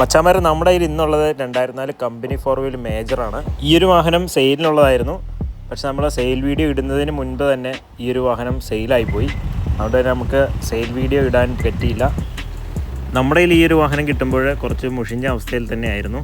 മച്ചാമാരെ നമ്മുടെ കയ്യിൽ ഇന്നുള്ളത് രണ്ടായിരത്തി നാല് കമ്പനി ഫോർ വീൽ മേജറാണ് ഈ ഒരു വാഹനം സെയിലിനുള്ളതായിരുന്നു പക്ഷെ നമ്മൾ സെയിൽ വീഡിയോ ഇടുന്നതിന് മുൻപ് തന്നെ ഈ ഒരു വാഹനം സെയിലായിപ്പോയി അതുകൊണ്ട് തന്നെ നമുക്ക് സെയിൽ വീഡിയോ ഇടാൻ പറ്റിയില്ല. നമ്മുടെ കയ്യിൽ ഈ ഒരു വാഹനം കിട്ടുമ്പോൾ കുറച്ച് മുഷിഞ്ഞ അവസ്ഥയിൽ തന്നെയായിരുന്നു.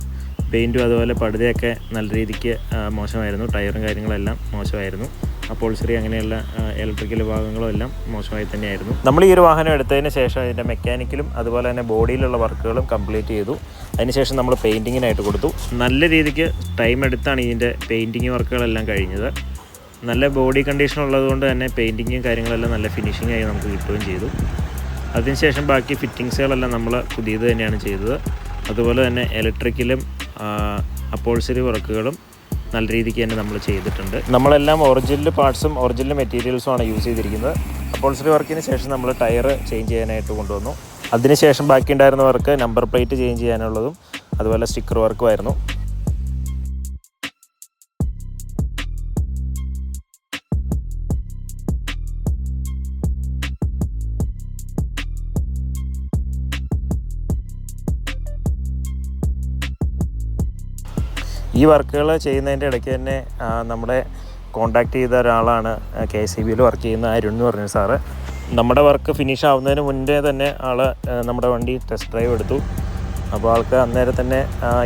പെയിന്റും അതുപോലെ പടുതയൊക്കെ നല്ല രീതിക്ക് മോശമായിരുന്നു. ടയറും കാര്യങ്ങളെല്ലാം മോശമായിരുന്നു. അപ്പോൾസറി അങ്ങനെയുള്ള ഇലക്ട്രിക്കൽ ഭാഗങ്ങളും എല്ലാം മോശമായി തന്നെയായിരുന്നു. നമ്മൾ ഈ ഒരു വാഹനം എടുത്തതിന് ശേഷം അതിന്റെ മെക്കാനിക്കലും അതുപോലെ തന്നെ ബോഡിയിലുള്ള വർക്കുകളും കംപ്ലീറ്റ് ചെയ്തു. അതിനുശേഷം നമ്മൾ പെയിന്റിങ്ങിനായിട്ട് കൊടുത്തു. നല്ല രീതിക്ക് ടൈം എടുത്താണ് ഇതിന്റെ പെയിന്റിങ് വർക്കുകളെല്ലാം കഴിഞ്ഞത്. നല്ല ബോഡി കണ്ടീഷൻ ഉള്ളതുകൊണ്ട് തന്നെ പെയിന്റിങ്ങും കാര്യങ്ങളെല്ലാം നല്ല ഫിനിഷിംഗ് ആയി നമുക്ക് കിട്ടുകയും ചെയ്തു. അതിനുശേഷം ബാക്കി ഫിറ്റിങ്സുകളെല്ലാം നമ്മൾ പുതിയത് തന്നെയാണ് ചെയ്തത്. അതുപോലെ തന്നെ ഇലക്ട്രിക്കലും അപ്പോൾസറി വർക്കുകളും നല്ല രീതിക്ക് തന്നെ നമ്മൾ ചെയ്തിട്ടുണ്ട്. നമ്മളെല്ലാം ഒറിജിനൽ പാർട്സും ഒറിജിനൽ മെറ്റീരിയൽസും ആണ് യൂസ് ചെയ്തിരിക്കുന്നത്. അപ്പോൾസറി വർക്കിന് ശേഷം നമ്മൾ ടയർ ചേഞ്ച് ചെയ്യാനായിട്ട് കൊണ്ടുവന്നു. അതിനുശേഷം ബാക്കി ഉണ്ടായിരുന്ന വർക്ക് നമ്പർ പ്ലേറ്റ് ചേഞ്ച് ചെയ്യാനുള്ളതും അതുപോലെ സ്റ്റിക്കർ വർക്കുമായിരുന്നു ഈ വർക്കുകൾ ചെയ്യുന്നതിന്റെ ഇടയ്ക്ക് തന്നെ നമ്മുടെ കോണ്ടാക്ട് ചെയ്ത ഒരാളാണ് കെ സി ബിയിൽ വർക്ക് ചെയ്യുന്ന അരുൺ എന്ന് പറഞ്ഞ സാറ്. നമ്മുടെ വർക്ക് ഫിനിഷ് ആവുന്നതിന് മുന്നേ തന്നെ ആൾ നമ്മുടെ വണ്ടി ടെസ്റ്റ് ഡ്രൈവ് എടുത്തു. അപ്പോൾ ആൾക്ക് അന്നേരം തന്നെ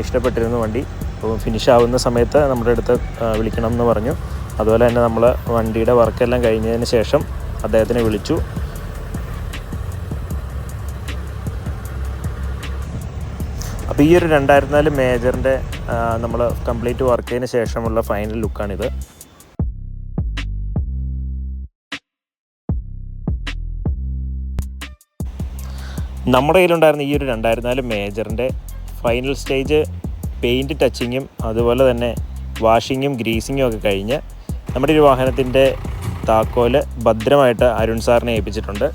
ഇഷ്ടപ്പെട്ടിരുന്നു വണ്ടി. അപ്പോൾ ഫിനിഷ് ആവുന്ന സമയത്ത് നമ്മുടെ അടുത്ത് വിളിക്കണം എന്ന് പറഞ്ഞു. അതുപോലെ തന്നെ നമ്മൾ വണ്ടിയുടെ വർക്കെല്ലാം കഴിഞ്ഞതിന് ശേഷം അദ്ദേഹത്തിനെ വിളിച്ചു. അപ്പോൾ ഈ ഒരു രണ്ടായിരത്തി നാല് മേജറിന്റെ നമ്മൾ കംപ്ലീറ്റ് വർക്ക് ചെയ്തതിന് ശേഷമുള്ള ഫൈനൽ ലുക്കാണിത് നമ്മുടെ കയ്യിലുണ്ടായിരുന്ന ഈ ഒരു രണ്ടായിരത്തി നാല് മേജറിന്റെ ഫൈനൽ സ്റ്റേജ് പെയിന്റ് ടച്ചിങ്ങും അതുപോലെ തന്നെ വാഷിങ്ങും ഗ്രീസിങ്ങും ഒക്കെ കഴിഞ്ഞ് നമ്മുടെ ഒരു വാഹനത്തിന്റെ താക്കോൽ ഭദ്രമായിട്ട് അരുൺ സാറിനെ ഏൽപ്പിച്ചിട്ടുണ്ട്.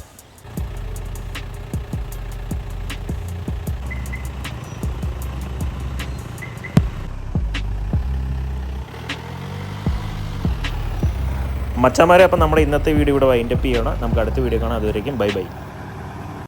മച്ചാമാരെ അപ്പം നമ്മുടെ ഇന്നത്തെ വീഡിയോ ഇവിടെ വൈൻഡപ്പ് ചെയ്യണം. നമുക്ക് അടുത്ത വീഡിയോ കാണാം. അതുവരേക്കും ബൈ ബൈ.